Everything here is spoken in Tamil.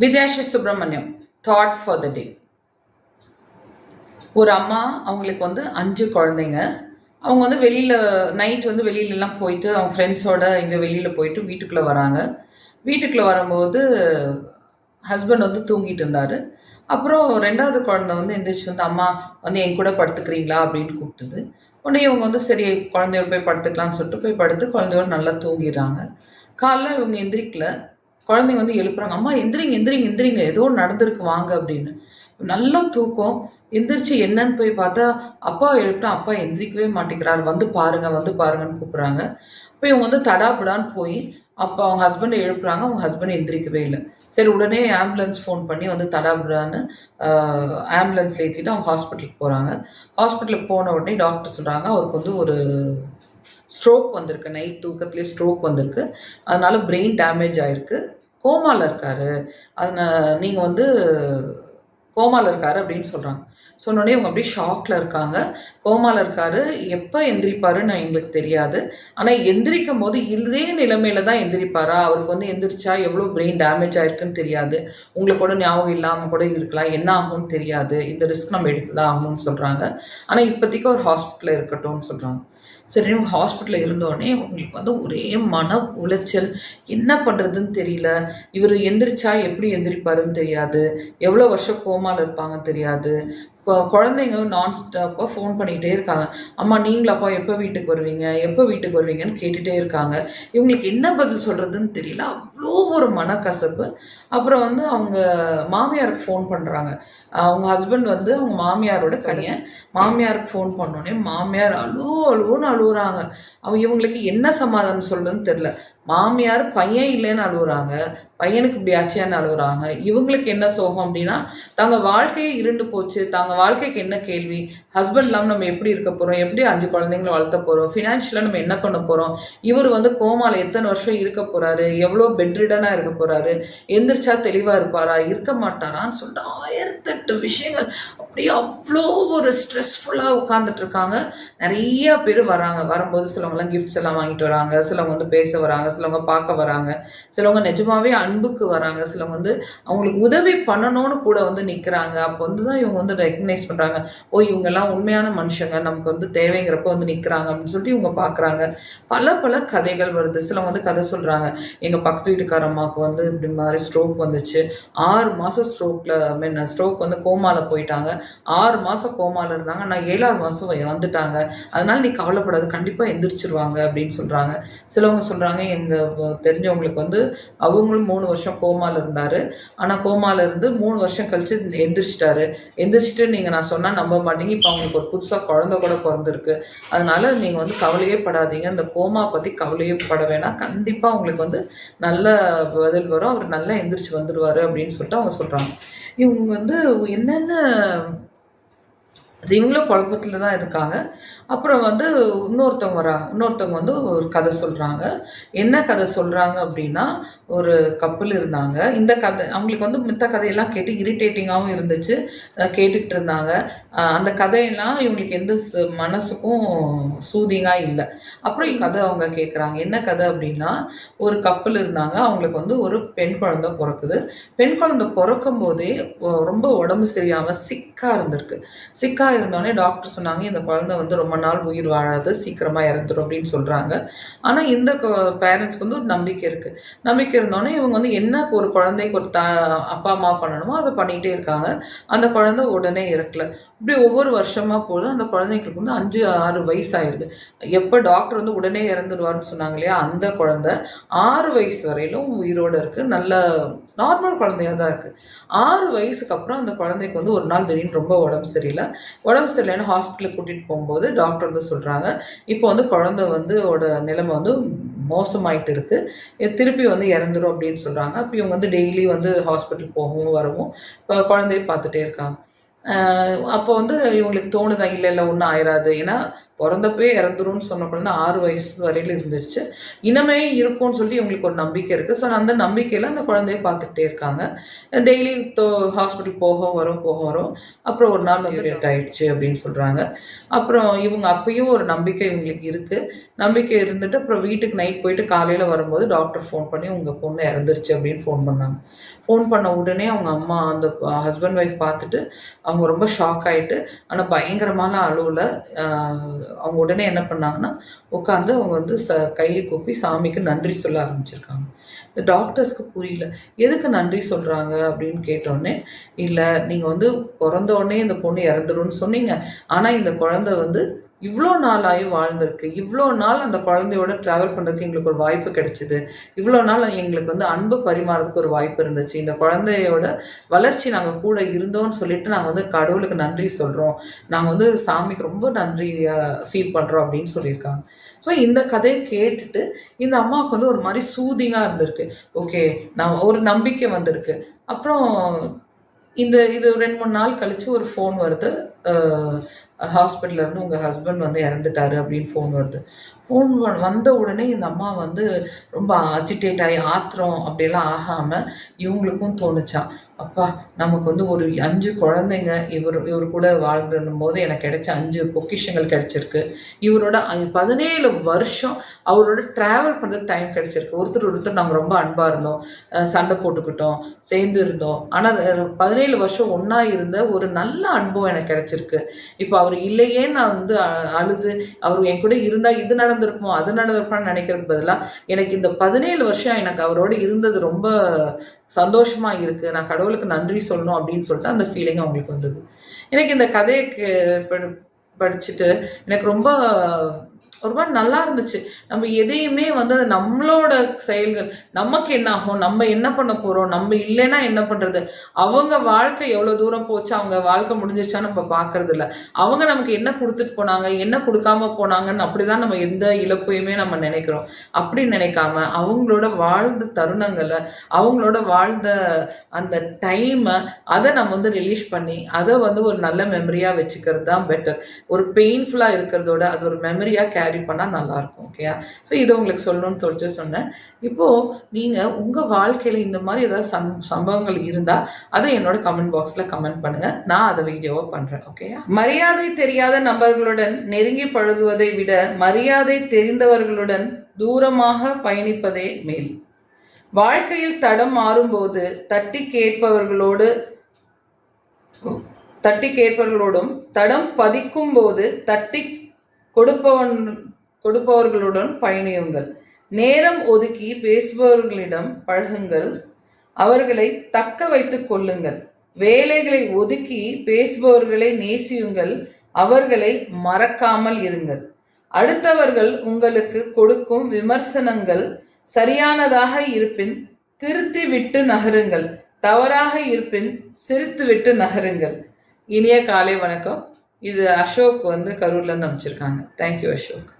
Vidyashi Subramaniam thought for the day ஒரு அம்மா அவங்களுக்கு வந்து அஞ்சு குழந்தைங்க. அவங்க வந்து வெளியில் நைட் வந்து வெளியிலலாம் போயிட்டு அவங்க ஃப்ரெண்ட்ஸோட இங்கே வெளியில் போயிட்டு வீட்டுக்குள்ளே வராங்க. வீட்டுக்குள்ளே வரும்போது ஹஸ்பண்ட் வந்து தூங்கிட்டு இருந்தார். அப்புறம் ரெண்டாவது குழந்தை வந்து எந்திரிச்சு வந்து அம்மா வந்து என் கூட படுத்துக்கிறீங்களா? அப்படின்னு கூப்பிட்டுது. உடனே இவங்க வந்து சரி குழந்தையோட போய் படுத்துக்கலாம்னு சொல்லிட்டு போய் படுத்து குழந்தையோட நல்லா தூங்கிடுறாங்க. காலைல இவங்க எந்திரிக்கல. குழந்தைங்க வந்து எழுப்புறாங்க. அம்மா எந்திரிங்க எந்திரிங்க எந்திரிங்க. ஏதோ நடந்திருக்கு வாங்க அப்படின்னு. நல்லா தூக்கம். எந்திரிச்சு என்னன்னு போய் பார்த்தா அப்பா எழுப்பினா அப்பா எந்திரிக்கவே மாட்டேங்கிறாரு. வந்து பாருங்க வந்து பாருங்கன்னு கூப்பிட்றாங்க. இப்போ இவங்க வந்து தடாபுடான்னு போய் அப்போ அவங்க ஹஸ்பண்டை எழுப்புறாங்க. அவங்க ஹஸ்பண்ட் எந்திரிக்கவே இல்லை. சரி உடனே ஆம்புலன்ஸ் ஃபோன் பண்ணி வந்து தடாபுடான்னு ஆம்புலன்ஸ் ஏற்றிட்டு அவங்க ஹாஸ்பிட்டலுக்கு போகிறாங்க ஹாஸ்பிட்டலுக்கு போன உடனே டாக்டர் சொல்கிறாங்க அவருக்கு வந்து ஒரு ஸ்ட்ரோக் வந்திருக்கு நைட் தூக்கத்துலேயே ஸ்ட்ரோக் வந்திருக்கு. அதனால் பிரெயின் டேமேஜ் ஆகிருக்கு கோமாவில் இருக்காரு. அதனால் நீங்கள் வந்து கோமாவில் இருக்காரு அப்படின்னு சொல்கிறாங்க சொன்னோடனே இவங்க அப்படியே ஷாக்ல இருக்காங்க. கோமால இருக்காரு. எப்போ எந்திரிப்பாருன்னு எங்களுக்கு தெரியாது. ஆனால் எந்திரிக்கும் போது இதே நிலைமையில தான் எந்திரிப்பாரா? அவருக்கு வந்து எந்திரிச்சா எவ்வளோ பிரெயின் டேமேஜ் ஆயிருக்குன்னு தெரியாது. உங்களுக்கு கூட ஞாபகம் இல்லாமல் கூட இருக்கலாம். என்ன ஆகும்னு தெரியாது. இந்த ரிஸ்க் நம்ம எடுத்து தான் ஆகணும்னு சொல்கிறாங்க ஆனால் இப்போதைக்கு ஒரு ஹாஸ்பிட்டலில் இருக்கட்டும்னு சொல்கிறாங்க சரி இவங்க ஹாஸ்பிட்டலில் இருந்தோடனே உங்களுக்கு வந்து ஒரே மன உளைச்சல். என்ன பண்ணுறதுன்னு தெரியல. இவர் எந்திரிச்சா எப்படி எந்திரிப்பாருன்னு தெரியாது. எவ்வளோ வருஷம் கோமால இருப்பாங்கன்னு தெரியாது. குழந்தைங்க நான் ஸ்டாப்பாக ஃபோன் பண்ணிகிட்டே இருக்காங்க. அம்மா நீங்களாப்பா எப்போ வீட்டுக்கு வருவீங்க? எப்போ வீட்டுக்கு வருவீங்கன்னு கேட்டுகிட்டே இருக்காங்க. இவங்களுக்கு என்ன பதில் சொல்கிறதுன்னு தெரியல. அவ்வளோ ஒரு மனக்கசப்பு. அப்புறம் வந்து அவங்க மாமியாருக்கு ஃபோன் பண்ணுறாங்க அவங்க ஹஸ்பண்ட் வந்து அவங்க மாமியாரோட பையன். மாமியாருக்கு ஃபோன் பண்ணோடனே மாமியார் அழுவோ அழுவோன்னு அழுகுறாங்க அவங்க இவங்களுக்கு என்ன சமாதானம் சொல்கிறதுன்னு தெரியல. மாமியார் பையன் இல்லைன்னு அழுகுறாங்க பையனுக்கு இப்படி ஆச்சியான்னு அழுவுறாங்க இவங்களுக்கு என்ன சோகம் அப்படின்னா தாங்க வாழ்க்கையே இருண்டு போச்சு. தாங்க வாழ்க்கைக்கு என்ன கேள்வி? ஹஸ்பண்ட் இல்லாமல் நம்ம எப்படி இருக்க போகிறோம் எப்படி அஞ்சு குழந்தைங்களை வளர்த்த போகிறோம் ஃபினான்ஷியலாக நம்ம என்ன பண்ண போகிறோம் இவர் வந்து கோமால எத்தனை வருஷம் இருக்க போகிறாரு எவ்வளோ பெட்ரிடனாக இருக்க போகிறாரு எந்திரிச்சா தெளிவாக இருப்பாரா? இருக்க மாட்டாரான்னு சொல்லிட்டு ஆயிரத்தெட்டு விஷயங்கள். அப்படியே அவ்வளோ ஒரு ஸ்ட்ரெஸ்ஃபுல்லாக உட்காந்துட்டு இருக்காங்க. நிறைய பேர் வராங்க. வரும்போது சிலவங்கலாம் கிஃப்ட்ஸ் எல்லாம் வாங்கிட்டு வராங்க. சிலவங்க வந்து பேச வராங்க. சிலவங்க பார்க்க வராங்க. சிலவங்க நிஜமாவே அன்புக்கு வராங்க. சிலவங்க வந்து அவங்களுக்கு உதவி பண்ணணும்னு கூட வந்து நிற்கிறாங்க அப்போ வந்து தான் இவங்க வந்து ரெக்கக்னைஸ் பண்ணுறாங்க ஓ இவங்கெல்லாம் உண்மையான மனுஷங்க. நமக்கு வந்து தேவைங்கிறப்ப வந்து நிற்கிறாங்க அப்படின்னு சொல்லிட்டு இவங்க பார்க்குறாங்க பல பல கதைகள் வருது. சிலவங்க வந்து கதை சொல்கிறாங்க எங்கள் பக்கத்து வீட்டுக்கார அம்மாவுக்கு வந்து இப்படி மாதிரி ஸ்ட்ரோக் வந்துச்சு. ஆறு மாதம் ஸ்ட்ரோக்கில் மீன் ஸ்ட்ரோக் வந்து கோமாவில் போயிட்டாங்க. ஆறு மாதம் கோமாவில் இருந்தாங்க. நான் ஏழாவது மாதம் வந்துட்டாங்க அதனால நீ கவலைப்படாது. கண்டிப்பாக எந்திரிச்சிருவாங்க அப்படின்னு சொல்கிறாங்க சிலவங்க சொல்கிறாங்க எங்கள் தெரிஞ்சவங்களுக்கு வந்து அவங்களும் மூணு மூணு வருஷம் கோமால இருந்தார் ஆனால் கோமால இருந்து மூணு வருஷம் கழிச்சு எந்திரிச்சிட்டாரு. எந்திரிச்சிட்டு நீங்கள் நான் சொன்னால் நம்ப மாட்டீங்க. இப்போ அவங்களுக்கு ஒரு புதுசாக குழந்தை கூட பிறந்திருக்கு. அதனால நீங்கள் வந்து கவலையே படாதீங்க. இந்த கோமா பற்றி கவலையே பட வேணாம். கண்டிப்பாக உங்களுக்கு வந்து நல்ல பதில் வரும். அவர் நல்லா எந்திரிச்சு வந்துடுவார் அப்படின்னு சொல்லிட்டு அவங்க சொல்கிறாங்க இவங்க வந்து என்னென்ன அது இவங்களும் குழப்பத்தில் தான் இருக்காங்க. அப்புறம் வந்து இன்னொருத்தவங்க வராங்க இன்னொருத்தவங்க வந்து ஒரு கதை சொல்கிறாங்க என்ன கதை சொல்கிறாங்க அப்படின்னா ஒரு கப்பல் இருந்தாங்க. இந்த கதை அவங்களுக்கு வந்து மித்த கதையெல்லாம் கேட்டு இரிட்டேட்டிங்காகவும் இருந்துச்சு. கேட்டுக்கிட்டு இருந்தாங்க. அந்த கதையெல்லாம் இவங்களுக்கு எந்த மனசுக்கும் சூதிங்காக இல்லை. அப்புறம் கதை அவங்க கேட்குறாங்க என்ன கதை அப்படின்னா ஒரு கப்பல் இருந்தாங்க. அவங்களுக்கு வந்து ஒரு பெண் குழந்தை பிறக்குது. பெண் குழந்தை பிறக்கும் போதே ரொம்ப உடம்பு சரியாமல் சிக்காக இருந்திருக்கு. சிக்காக இருந்தோடனே டாக்டர் சொன்னாங்க இந்த குழந்தை வந்து ரொம்ப நாள் உயிர் வாழாது சீக்கிரமாக இறந்துடும் அப்படின்னு சொல்கிறாங்க ஆனால் இந்த பேரண்ட்ஸ்க்கு வந்து ஒரு நம்பிக்கை இருக்குது நம்பிக்கை இருந்தோடனே இவங்க வந்து என்ன ஒரு குழந்தைக்கு ஒரு த அப்பா அம்மா பண்ணணுமோ அதை பண்ணிகிட்டே இருக்காங்க. அந்த குழந்தை உடனே இறக்கல. இப்படி ஒவ்வொரு வருஷமாக போது அந்த குழந்தைங்களுக்கு வந்து அஞ்சு ஆறு வயசு ஆயிடுது எப்போ டாக்டர் வந்து உடனே இறந்துடுவார்னு சொன்னாங்க இல்லையா அந்த குழந்தை ஆறு வயசு வரையிலும் உயிரோடு இருக்குது நல்ல நார்மல் குழந்தையாக தான் இருக்குது ஆறு வயசுக்கு அப்புறம் அந்த குழந்தைக்கு வந்து ஒரு நாள் திடீர்னு ரொம்ப உடம்பு சரியில்லை. உடம்பு சரியில்லைன்னு ஹாஸ்பிட்டலுக்கு கூட்டிகிட்டு போகும்போது டாக்டர் வந்து சொல்கிறாங்க இப்போ வந்து குழந்தை வந்து ஓட நிலைமை வந்து மோசமாயிட்டு இருக்குது திருப்பி வந்து இறந்துரும் அப்படின்னு சொல்கிறாங்க அப்போ இவங்க வந்து டெய்லி வந்து ஹாஸ்பிட்டல் போகவும் வரவும் இப்போ குழந்தைய பார்த்துட்டே இருக்காங்க. அப்போ வந்து இவங்களுக்கு தோணுதா இல்லை இல்லை ஒன்றும் ஆயிராது. ஏன்னா பிறந்தப்பவே இறந்துரும்னு சொன்ன குழந்தை ஆறு வயசு வரையில இருந்துச்சு இனமே இருக்கும்னு சொல்லி இவங்களுக்கு ஒரு நம்பிக்கை இருக்குது ஸோ அந்த நம்பிக்கையில் அந்த குழந்தைய பார்த்துக்கிட்டே இருக்காங்க. டெய்லி ஹாஸ்பிட்டல் போக வரும் போக வரும். அப்புறம் ஒரு நாள் வந்து லேட் ஆயிடுச்சு அப்படின்னு சொல்கிறாங்க அப்புறம் இவங்க அப்பயும் ஒரு நம்பிக்கை இவங்களுக்கு இருக்குது நம்பிக்கை இருந்துட்டு அப்புறம் வீட்டுக்கு நைட் போயிட்டு காலையில் வரும்போது டாக்டர் ஃபோன் பண்ணி உங்கள் பொண்ணு இறந்துருச்சு அப்படின்னு ஃபோன் பண்ணாங்க. ஃபோன் பண்ண உடனே அவங்க அம்மா அந்த ஹஸ்பண்ட் ஒய்ஃப் பார்த்துட்டு அவங்க ரொம்ப ஷாக் ஆகிட்டு ஆனால் பயங்கரமான அளவில் அவங்க உடனே என்ன பண்ணாங்கன்னா உட்காந்து அவங்க வந்து ச கையை கூப்பி சாமிக்கு நன்றி சொல்ல ஆரம்பிச்சிருக்காங்க. இந்த டாக்டர்ஸ்க்கு புரியல. எதுக்கு நன்றி சொல்கிறாங்க அப்படின்னு கேட்டோடனே இல்லை நீங்கள் வந்து பிறந்த உடனே இந்த பொண்ணு இறந்துரும்னு சொன்னீங்க. ஆனால் இந்த குழந்தை வந்து இவ்வளோ நாளாயும் வாழ்ந்திருக்கு. இவ்வளோ நாள் அந்த குழந்தையோட ட்ராவல் பண்ணுறதுக்கு எங்களுக்கு ஒரு வாய்ப்பு கிடைச்சிது. இவ்வளோ நாள் எங்களுக்கு வந்து அன்பு பரிமாறதுக்கு ஒரு வாய்ப்பு இருந்துச்சு. இந்த குழந்தையோட வளர்ச்சி நாங்கள் கூட இருந்தோம்னு சொல்லிட்டு நாங்கள் வந்து கடவுளுக்கு நன்றி சொல்கிறோம் நாங்கள் வந்து சாமிக்கு ரொம்ப நன்றியாக ஃபீல் பண்ணுறோம் அப்படின்னு சொல்லியிருக்காங்க. ஸோ இந்த கதையை கேட்டுட்டு இந்த அம்மாவுக்கு வந்து ஒரு மாதிரி சூதிங்காக இருந்திருக்கு. ஓகே நான் ஒரு நம்பிக்கை வந்திருக்கு. அப்புறம் இந்த இது ரெண்டு மூணு நாள் கழிச்சு ஒரு ஃபோன் வருது. ஹாஸ்பிட்டல்ல இருந்து உங்கள் ஹஸ்பண்ட் வந்து இறந்துட்டாரு அப்படின்னு ஃபோன் வருது. ஃபோன் வந்த உடனே இந்த அம்மா வந்து ரொம்ப அஜிடேட் ஆகி ஆத்திரம் அப்படியெல்லாம் ஆகாமல் இவங்களுக்கும் தோணுச்சான் அப்பா நமக்கு வந்து ஒரு அஞ்சு குழந்தைங்க இவர் இவர் கூட வாழ்ந்துடும் போது எனக்கு கிடைச்ச அஞ்சு பொக்கிஷங்கள் கிடைச்சிருக்கு. இவரோட பதினேழு வருஷம் அவரோட ட்ராவல் பண்ணுறதுக்கு டைம் கிடைச்சிருக்கு. ஒருத்தர் ஒருத்தர் நாங்கள் ரொம்ப அன்பாக இருந்தோம். சண்டை போட்டுக்கிட்டோம் சேர்ந்து இருந்தோம். ஆனால் பதினேழு வருஷம் ஒன்றா இருந்த ஒரு நல்ல அனுபவம் எனக்கு கிடைச்சிருக்கு. இப்போ அவர் இல்லையே நான் வந்து அழுது அவர் என் கூட இருந்தால் இது நடந்திருக்குமோ அது நடந்திருக்கும்னு நினைக்கிறதுக்கு பதிலாக எனக்கு இந்த பதினேழு வருஷம் எனக்கு அவரோட இருந்தது ரொம்ப சந்தோஷமா இருக்கு நான் கடவுளுக்கு நன்றி சொல்லணும் அப்படின்னு சொல்லிட்டு அந்த ஃபீலிங் அவங்களுக்கு வந்தது. எனக்கு இந்த கதையை படி- படிச்சுட்டு எனக்கு ரொம்ப ஒரு மாதிரி நல்லா இருந்துச்சு. நம்ம எதையுமே வந்து அது நம்மளோட செயல்கள் நமக்கு என்ன ஆகும் நம்ம என்ன பண்ண போகிறோம் நம்ம இல்லைன்னா என்ன பண்ணுறது அவங்க வாழ்க்கை எவ்வளோ தூரம் போச்சு அவங்க வாழ்க்கை முடிஞ்சிருச்சா நம்ம பார்க்கறது இல்லை. அவங்க நமக்கு என்ன கொடுத்துட்டு போனாங்க என்ன கொடுக்காம போனாங்கன்னு அப்படி தான் நம்ம எந்த இழப்பையுமே நம்ம நினைக்கிறோம். அப்படி நினைக்காம அவங்களோட வாழ்ந்த தருணங்களை அவங்களோட வாழ்ந்த அந்த டைமை அதை நம்ம வந்து ரிலீஸ் பண்ணி அதை வந்து ஒரு நல்ல மெமரியாக வச்சுக்கிறது தான் பெட்டர் ஒரு பெயின்ஃபுல்லாக இருக்கிறதோட அது ஒரு மெமரியாக கேரி கேரி பண்ணால் நல்லாயிருக்கும் ஓகேயா ஸோ இதை உங்களுக்கு சொல்லணும்னு சொல்லிட்டு சொன்னேன். இப்போது நீங்கள் உங்கள் வாழ்க்கையில் இந்த மாதிரி ஏதாவது சம் சம்பவங்கள் இருந்தால் அதை என்னோட கமெண்ட் பாக்ஸில் கமெண்ட் பண்ணுங்கள் நான் அதை வீடியோவை பண்ணுறேன் ஓகேயா மரியாதை தெரியாத நபர்களுடன் நெருங்கி பழகுவதை விட மரியாதை தெரிந்தவர்களுடன் தூரமாக பயணிப்பதே மேல். வாழ்க்கையில் தடம் மாறும்போது தட்டி கேட்பவர்களோடு தட்டி கேட்பவர்களோடும் தடம் பதிக்கும் போது தட்டி கொடுப்பவன் கொடுப்பவர்களுடன் பயணியுங்கள். நேரம் ஒதுக்கி பேசுபவர்களிடம் பழகுங்கள். அவர்களை தக்க வைத்துக் கொள்ளுங்கள். வேலைகளை ஒதுக்கி பேசுபவர்களை நேசியுங்கள். அவர்களை மறக்காமல் இருங்கள். அடுத்தவர்கள் உங்களுக்கு கொடுக்கும் விமர்சனங்கள் சரியானதாக இருப்பின் திருத்தி விட்டு நகருங்கள். தவறாக இருப்பின் சிரித்து விட்டு நகருங்கள். இனிய காலை வணக்கம். இது அசோக் வந்து கரூர்லேருந்து அமைச்சிருக்காங்க. Thank you Ashok.